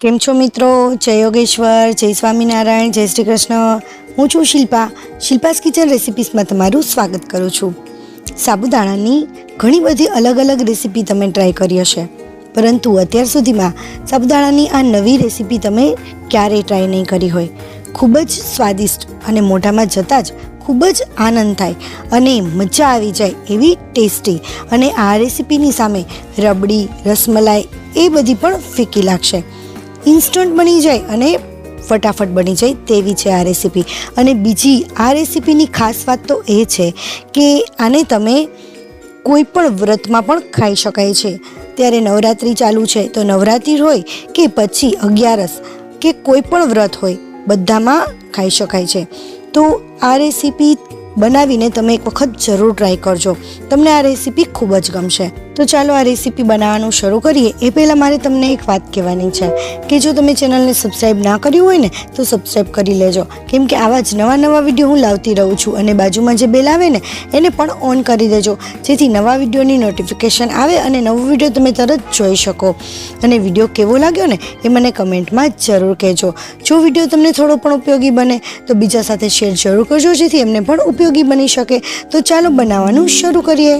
કેમ છો મિત્રો? જય યોગેશ્વર, જય સ્વામિનારાયણ, જય શ્રી કૃષ્ણ. હું છું શિલ્પા. શિલ્પાસ કિચન રેસિપીસમાં તમારું સ્વાગત કરું છું. સાબુદાણાની ઘણી બધી અલગ અલગ રેસીપી તમે ટ્રાય કરી હશે. પરંતુ અત્યાર સુધીમાં સાબુદાણાની આ નવી રેસીપી તમે ક્યારેય ટ્રાય નહીં કરી હોય. ખૂબ જ સ્વાદિષ્ટ અને મોઢામાં જતાં જ ખૂબ જ આનંદ થાય અને મજા આવી જાય એવી ટેસ્ટી અને આ રેસીપીની સામે રબડી, રસમલાઈ એ બધી પણ ફીકી લાગશે. ઇન્સ્ટન્ટ બની જાય અને ફટાફટ બની જાય તેવી છે આ રેસીપી. અને બીજી આ રેસીપીની ખાસ વાત તો એ છે કે આને તમે કોઈ પણ વ્રતમાં પણ ખાઈ શકાય છે. ત્યારે નવરાત્રિ ચાલુ છે તો નવરાત્રિ હોય કે પછી અગિયારસ કે કોઈ પણ વ્રત હોય બધામાં ખાઈ શકાય છે. તો આ રેસીપી બનાવીને તમે એક વખત જરૂર ટ્રાય કરજો. તમને આ રેસીપી ખૂબ જ ગમશે. તો ચાલો આ રેસીપી બનાવવાનું શરૂ કરીએ. એ પહેલાં મારે તમને એક વાત કહેવાની છે કે જો તમે ચેનલને સબસ્ક્રાઈબ ના કર્યું હોય ને, તો સબસ્ક્રાઈબ કરી લેજો. કેમ કે આવા જ નવા નવા વીડિયો હું લાવતી રહું છું અને બાજુમાં જે બેલ આવે ને, એને પણ ઓન કરી દેજો. જેથી નવા વિડીયોની નોટિફિકેશન આવે અને નવો વીડિયો તમે તરત જોઈ શકો. અને વીડિયો કેવો લાગ્યો ને, એ મને કમેન્ટમાં જરૂર કહેજો. જો વીડિયો તમને થોડો પણ ઉપયોગી બને, તો બીજા સાથે શેર જરૂર કરજો. જેથી એમને પણ ઉપયોગી બની શકે તો ચાલો બનાવવાનું શરૂ કરીએ.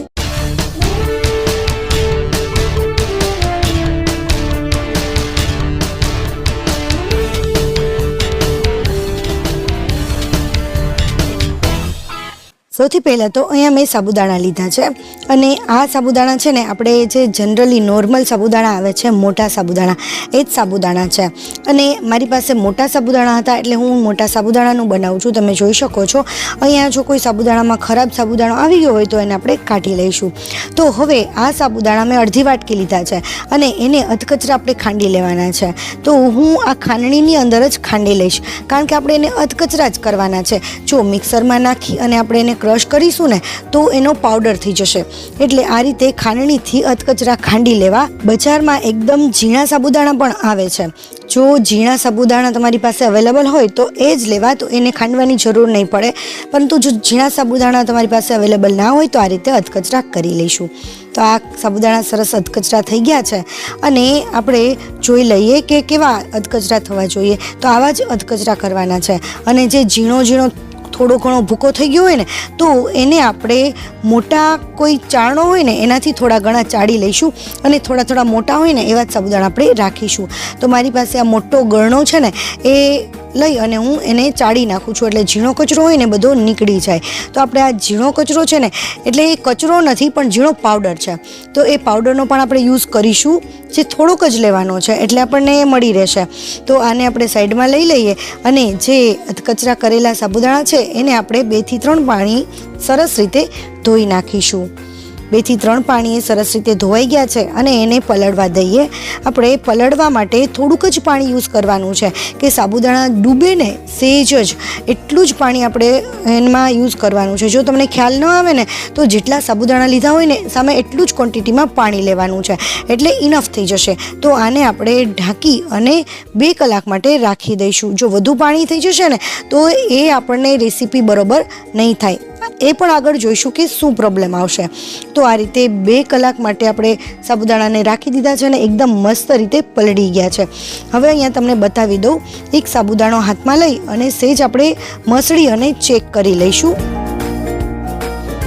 સૌથી પહેલાં તો અહીંયા મેં સાબુદાણા લીધા છે અને આ સાબુદાણા છે ને આપણે જે જનરલી નોર્મલ સાબુદાણા આવે છે, મોટા સાબુદાણા, એ જ સાબુદાણા છે. અને મારી પાસે મોટા સાબુદાણા હતા એટલે હું મોટા સાબુદાણાનું બનાવું છું, તમે જોઈ શકો છો. અહીંયા જો કોઈ સાબુદાણામાં ખરાબ સાબુદાણો આવી ગયો હોય તો એને આપણે કાઢી લઈશું. તો હવે આ સાબુદાણા મેં અડધી વાટકી લીધા છે અને એને અધકચરા આપણે ખાંડી લેવાના છે. તો હું આ ખાંડણીની અંદર જ ખાંડી લઈશ. કારણ કે આપણે એને અધકચરા જ કરવાના છે. જો મિક્સરમાં નાખી અને આપણે એને ક્રશ કરીશું ને, તો એનો પાવડર થઈ જશે. એટલે આ રીતે ખાંડણીથી અધકચરા ખાંડી લેવા બજારમાં એકદમ ઝીણા સાબુદાણા પણ આવે છે. જો ઝીણા સાબુદાણા તમારી પાસે અવેલેબલ હોય, તો એ જ લેવા, તો એને ખાંડવાની જરૂર નહીં પડે. પરંતુ જો ઝીણા સાબુદાણા તમારી પાસે અવેલેબલ ના હોય, તો આ રીતે અધકચરા કરી લઈશું. તો આ સાબુદાણા સરસ અધકચરા થઈ ગયા છે. અને આપણે જોઈ લઈએ કે કેવા અધકચરા થવા જોઈએ. તો આવા જ અધકચરા કરવાના છે. અને જે ઝીણો ઝીણો થોડો ઘણો ભૂકો થઈ ગયો હોય ને, તો એને આપણે મોટા કોઈ ચારણો હોય ને, એનાથી થોડા ઘણા ચાળી લઈશું અને થોડા થોડા મોટા હોય ને, એવા જ સાબુદાણા આપણે રાખીશું. તો મારી પાસે આ મોટો ગળણો છે ને, એ લઈ અને હું એને ચાળી નાખું છું. એટલે ઝીણો કચરો હોય ને બધો નીકળી જાય. તો આપણે આ ઝીણો કચરો છે ને, એટલે એ કચરો નથી, પણ ઝીણો પાવડર છે. તો એ પાવડરનો પણ આપણે યુઝ કરીશું. જે થોડોક જ લેવાનો છે, એટલે આપણને એ મળી રહેશે. તો આને આપણે સાઈડમાં લઈ લઈએ અને જે કચરા કરેલા સાબુદાણા છે, એને આપણે બેથી ત્રણ પાણી સરસ રીતે ધોઈ નાખીશું. બેથી ત્રણ પાણીએ સરસ રીતે ધોવાઈ ગયા છે અને એને પલળવા દઈએ. આપણે પલળવા માટે થોડુંક જ પાણી યુઝ કરવાનું છે કે સાબુદાણા ડૂબે ને સેજ જ એટલું જ પાણી આપણે એમાં યુઝ કરવાનું છે. જો તમને ખ્યાલ ન આવે ને, તો જેટલા સાબુદાણા લીધા હોય ને, સામે એટલું જ ક્વોન્ટિટીમાં પાણી લેવાનું છે. એટલે ઇનફ થઈ જશે. તો આને આપણે ઢાંકી અને બે કલાક માટે રાખી દઈશું. જો વધુ પાણી થઈ જશે ને, તો એ આપણને રેસીપી બરોબર નહીં થાય. એ પણ આગળ જોઈશું કે શું પ્રોબ્લેમ આવશે. તો આ રીતે બે કલાક માટે આપણે સાબુદાણાને રાખી દીધા છે અને એકદમ મસ્ત રીતે પલળી ગયા છે. હવે અહીંયા તમને બતાવી દઉં, એક સાબુદાણો હાથમાં લઈ અને સેજ આપણે મસળી અને ચેક કરી લઈશું.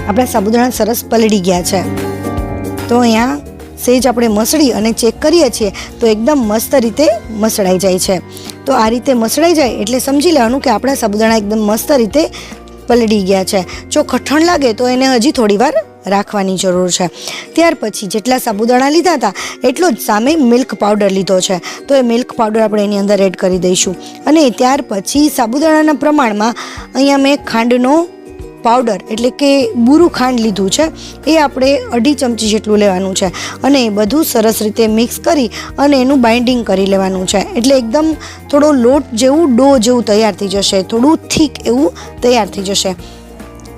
આપણા સાબુદાણા સરસ પલળી ગયા છે. તો અહીંયા સેજ આપણે મસળી અને ચેક કરીએ છીએ તો એકદમ મસ્ત રીતે મસળાઈ જાય છે. તો આ રીતે મસળાઈ જાય એટલે સમજી લેવાનું કે આપણા સાબુદાણા એકદમ મસ્ત રીતે પલળી ગયા છે. જો કઠણ લાગે તો એને હજી થોડી વાર રાખવાની જરૂર છે. ત્યાર પછી જેટલા સાબુદાણા લીધા હતા, એટલો જ સામે મિલ્ક પાવડર લીધો છે. તો એ મિલ્ક પાવડર આપણે એની અંદર એડ કરી દઈશું. અને ત્યાર પછી સાબુદાણાના પ્રમાણમાં અહીંયા મેં ખાંડનો પાવડર એટલે કે બુરું ખાંડ લીધું છે, એ આપણે અઢી ચમચી જેટલું લેવાનું છે. અને એ બધું સરસ રીતે મિક્સ કરી અને એનું બાઇન્ડિંગ કરી લેવાનું છે. એટલે એકદમ થોડો લોટ જેવું, ડો જેવું તૈયાર થઈ જશે. થોડું થીક એવું તૈયાર થઈ જશે.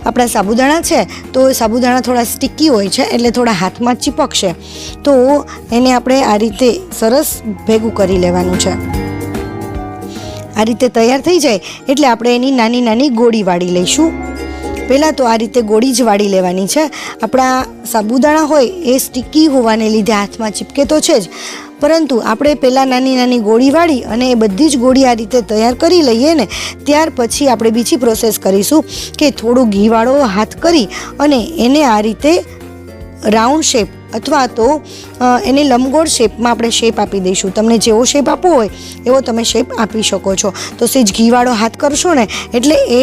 આપણા સાબુદાણા છે, તો સાબુદાણા થોડા સ્ટીકી હોય છે, એટલે થોડા હાથમાં ચીપકશે. તો એને આપણે આ રીતે સરસ ભેગું કરી લેવાનું છે. આ રીતે તૈયાર થઈ જાય, એટલે આપણે એની નાની નાની ગોળી વાળી લઈશું. પહેલાં તો આ રીતે ગોળી જ વાળી લેવાની છે. આપણા સાબુદાણા હોય એ સ્ટીકી હોવાને લીધે હાથમાં ચીપકે તો છે જ. પરંતુ આપણે પહેલાં નાની નાની ગોળી વાળી અને એ બધી જ ગોળી આ રીતે તૈયાર કરી લઈએ ને, ત્યાર પછી આપણે બીજી પ્રોસેસ કરીશું કે થોડું ઘીવાળો હાથ કરી અને એને આ રીતે રાઉન્ડ શેપ અથવા તો એને લંબગોળ શેપમાં આપણે શેપ આપી દઈશું. તમને જેવો શેપ આપવો હોય એવો તમે શેપ આપી શકો છો. તો સેજ ઘીવાળો હાથ કરશો ને, એટલે એ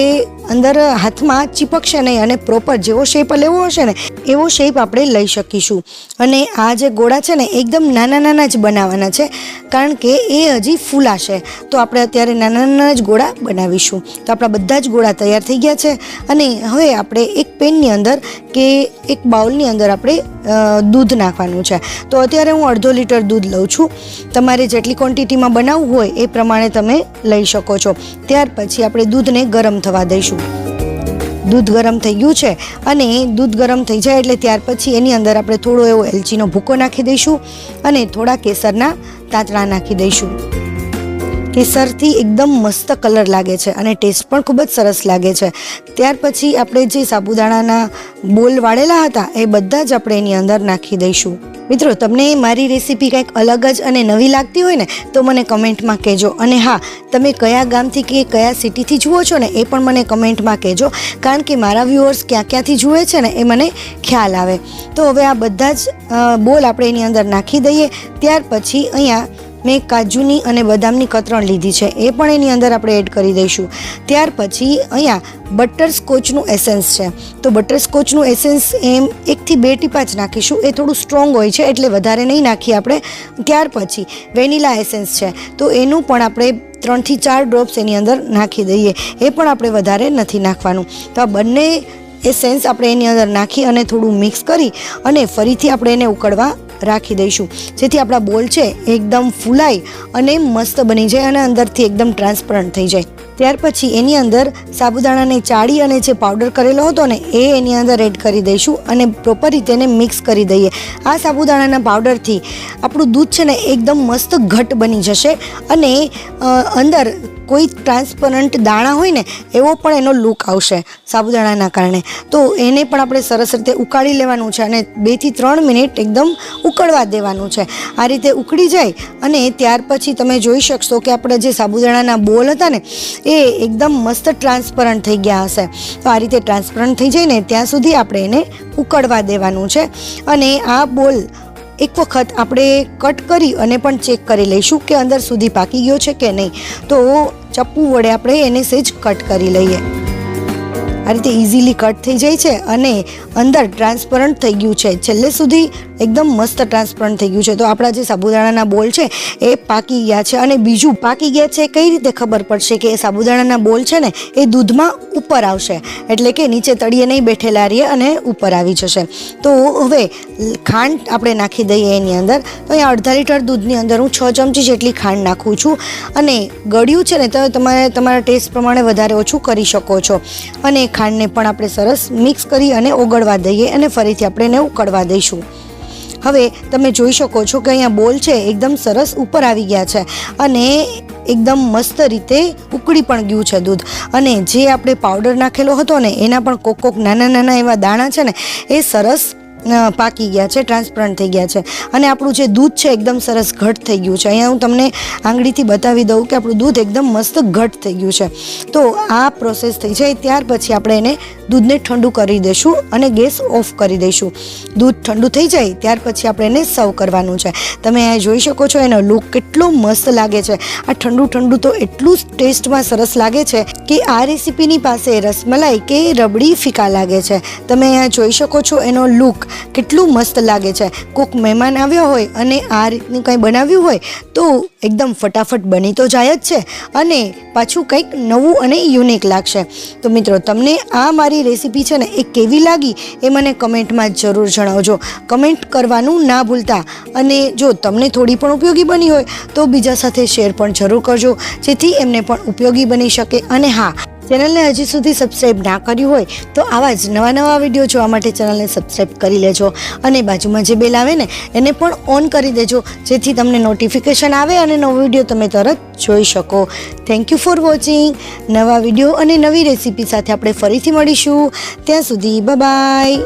અંદર હાથમાં ચીપકશે નહીં અને પ્રોપર જેવો શેપ લેવો હશે ને, એવો શેપ આપણે લઈ શકીશું. અને આ જે ગોળા છે ને, એકદમ નાના નાના જ બનાવવાના છે, કારણ કે એ હજી ફૂલાશે તો આપણે અત્યારે નાના નાના જ ગોળા બનાવીશું. તો આપણા બધા જ ગોળા તૈયાર થઈ ગયા છે, અને હવે આપણે એક પેનની અંદર કે એક બાઉલની અંદર આપણે દૂધ નાખવાનું છે. તો અત્યારે હું અડધો લીટર દૂધ લઉં છું. તમારે જેટલી ક્વોન્ટિટીમાં બનાવવું હોય એ પ્રમાણે તમે લઈ શકો છો. ત્યાર પછી આપણે દૂધને ગરમ થવા દઈશું. દૂધ ગરમ થઈ ગયું છે અને દૂધ ગરમ થઈ જાય એટલે ત્યાર પછી એની અંદર આપણે થોડો એવો એલચીનો ભૂકો નાખી દઈશું અને થોડા કેસરના તાંતણા નાખી દઈશું. કેસરથી એકદમ મસ્ત કલર લાગે છે અને ટેસ્ટ પણ ખૂબ જ સરસ લાગે છે. ત્યાર પછી આપણે જે સાબુદાણાના બોલ વાળેલા હતા, એ બધા જ આપણે એની અંદર નાખી દઈશું. મિત્રો, તમને મારી રેસીપી કંઈક અલગ જ અને નવી લાગતી હોય ને, તો મને કમેન્ટમાં કહેજો. અને હા, તમે કયા ગામથી કે કયા સિટીથી જુઓ છો ને, એ પણ મને કમેન્ટમાં કહેજો. કારણ કે મારા વ્યુઅર્સ ક્યાં ક્યાંથી જુએ છે ને, એ મને ખ્યાલ આવે. તો હવે આ બધા જ બોલ આપણે એની અંદર નાખી દઈએ. ત્યાર પછી અહીંયા મેં કાજુની અને બદામની કતરણ લીધી છે. એ પણ એની અંદર આપણે એડ કરી દઈશું. ત્યાર પછી અહીંયા બટર સ્કોચનું એસેન્સ છે. તો બટર સ્કોચનું એસેન્સ એમ એકથી બે ટીપા જ નાખીશું. એ થોડું સ્ટ્રોંગ હોય છે એટલે વધારે નહીં નાખીએ આપણે. ત્યાર પછી વેનીલા એસેન્સ છે. તો એનું પણ આપણે ત્રણથી ચાર ડ્રોપ્સ એની અંદર નાખી દઈએ. એ પણ આપણે વધારે નથી નાખવાનું. તો આ બંને એસેન્સ આપણે એની અંદર નાખી અને થોડું મિક્સ કરી અને ફરીથી આપણે એને ઉકળવા રાખી દઈશું. જેથી આપણા બોલ છે એકદમ ફૂલાય અને મસ્ત બની જાય અને અંદરથી એકદમ ટ્રાન્સપરન્ટ થઈ જાય. ત્યાર પછી એની અંદર સાબુદાણાને ચાળી અને જે પાવડર કરેલો હતો ને, એ એની અંદર એડ કરી દઈશું અને પ્રોપર રીતે મિક્સ કરી દઈએ. આ સાબુદાણાના પાવડરથી આપણું દૂધ છે ને એકદમ મસ્ત ઘટ બની જશે અને અંદર કોઈ ટ્રાન્સપરન્ટ દાણા હોય ને, એવો પણ એનો લુક આવશે સાબુદાણાના કારણે. તો એને પણ આપણે સરસ રીતે ઉકાળી લેવાનું છે અને બેથી ત્રણ મિનિટ એકદમ ઉકળવા દેવાનું છે. આ રીતે ઉકળી જાય અને ત્યાર પછી તમે જોઈ શકશો કે આપણે જે સાબુદાણાના બોલ હતા ને, એ એકદમ મસ્ત ટ્રાન્સપરન્ટ થઈ ગયા હશે. તો આ રીતે ટ્રાન્સપરન્ટ થઈ જાય ને ત્યાં સુધી આપણે એને ઉકળવા દેવાનું છે અને આ બોલ એક વખત આપણે કટ કરી અને પણ ચેક કરી લઈશું કે અંદર સુધી પાકી ગયો છે કે નહીં. તો ચપ્પુ વડે આપણે એને સેજ કટ કરી લઈએ. આ રીતે ઇઝીલી કટ થઈ જાય છે અને અંદર ટ્રાન્સપરન્ટ થઈ ગયું છે. છેલ્લે સુધી એકદમ મસ્ત ટ્રાન્સપરન્ટ થઈ ગયું છે. તો આપણા જે સાબુદાણાના બોલ છે, એ પાકી ગયા છે અને બીજું પાકી ગયા છે, કઈ રીતે ખબર પડશે કે એ સાબુદાણાના બોલ છે ને, એ દૂધમાં ઉપર આવશે. એટલે કે નીચે તળીએ નહીં બેઠેલા રહીએ અને ઉપર આવી જશે. તો હવે, ખાંડ આપણે નાખી દઈએ એની અંદર. તો અહીંયા અડધા લીટર દૂધની અંદર હું છ ચમચી જેટલી ખાંડ નાખું છું. અને ગળ્યું છે ને, તો તમે તમારા ટેસ્ટ પ્રમાણે વધારે ઓછું કરી શકો છો. અને ખાંડને પણ આપણે સરસ મિક્સ કરી અને ઓગળવા દઈએ અને ફરીથી આપણે એને ઉકળવા દઈશું. હવે તમે જોઈ શકો છો કે અહીંયા બોલ છે, એકદમ સરસ ઉપર આવી ગયા છે અને એકદમ મસ્ત રીતે ઉકળી પણ ગયું છે દૂધ. અને જે આપણે પાવડર નાખેલો હતો ને, એના પણ કોક કોક નાના નાના એવા દાણા છે ને, એ સરસ પાકી ગયા છે ટ્રાન્સપરન્ટ થઈ ગયા છે. અને આપણું જે દૂધ છે, એકદમ સરસ ઘટ થઈ ગયું છે. અહીંયા હું તમને આંગળીથી બતાવી દઉં કે આપણું દૂધ એકદમ મસ્ત ઘટ થઈ ગયું છે. તો આ પ્રોસેસ થઈ જાય, ત્યાર પછી આપણે એને દૂધને ઠંડુ કરી દઈશું અને ગેસ ઓફ કરી દઈશું. દૂધ ઠંડુ થઈ જાય, ત્યાર પછી આપણે એને સર્વ કરવાનું છે. તમે આ જોઈ શકો છો, એનો લુક કેટલો મસ્ત લાગે છે. આ ઠંડુ ઠંડુ તો એટલું જ ટેસ્ટમાં સરસ લાગે છે કે આ રેસીપીની પાસે રસમલાઈ કે રબડી ફીકા લાગે છે. તમે અહીંયા જોઈ શકો છો એનો લુક કેટલું મસ્ત લાગે છે. કોઈક મહેમાન આવ્યા હોય અને આ રીતનું કંઈ બનાવ્યું હોય, તો એકદમ ફટાફટ બની તો જાય જ છે અને પાછું કંઈક નવું અને યુનિક લાગશે. તો મિત્રો, તમને આ મારી રેસીપી છે ને, એ કેવી લાગી એ મને કમેન્ટમાં જરૂર જણાવજો. કમેન્ટ કરવાનું ના ભૂલતા અને જો તમને થોડી પણ ઉપયોગી બની હોય, તો બીજા સાથે શેર પણ જરૂર કરજો, જેથી એમને પણ ઉપયોગી બની શકે અને હા ચેનલને હજી સુધી સબસ્ક્રાઈબ ના કર્યું હોય તો આવા જ નવા નવા વીડિયો જોવા માટે ચેનલને સબસ્ક્રાઈબ કરી લેજો. અને બાજુમાં જે બેલ આવે ને, એને પણ ઓન કરી દેજો, જેથી તમને નોટિફિકેશન આવે અને નવો વીડિયો તમે તરત જોઈ શકો. થેન્ક યુ ફોર વોચિંગ નવા વીડિયો અને નવી રેસીપી સાથે આપણે ફરીથી મળીશું. ત્યાં સુધી બાય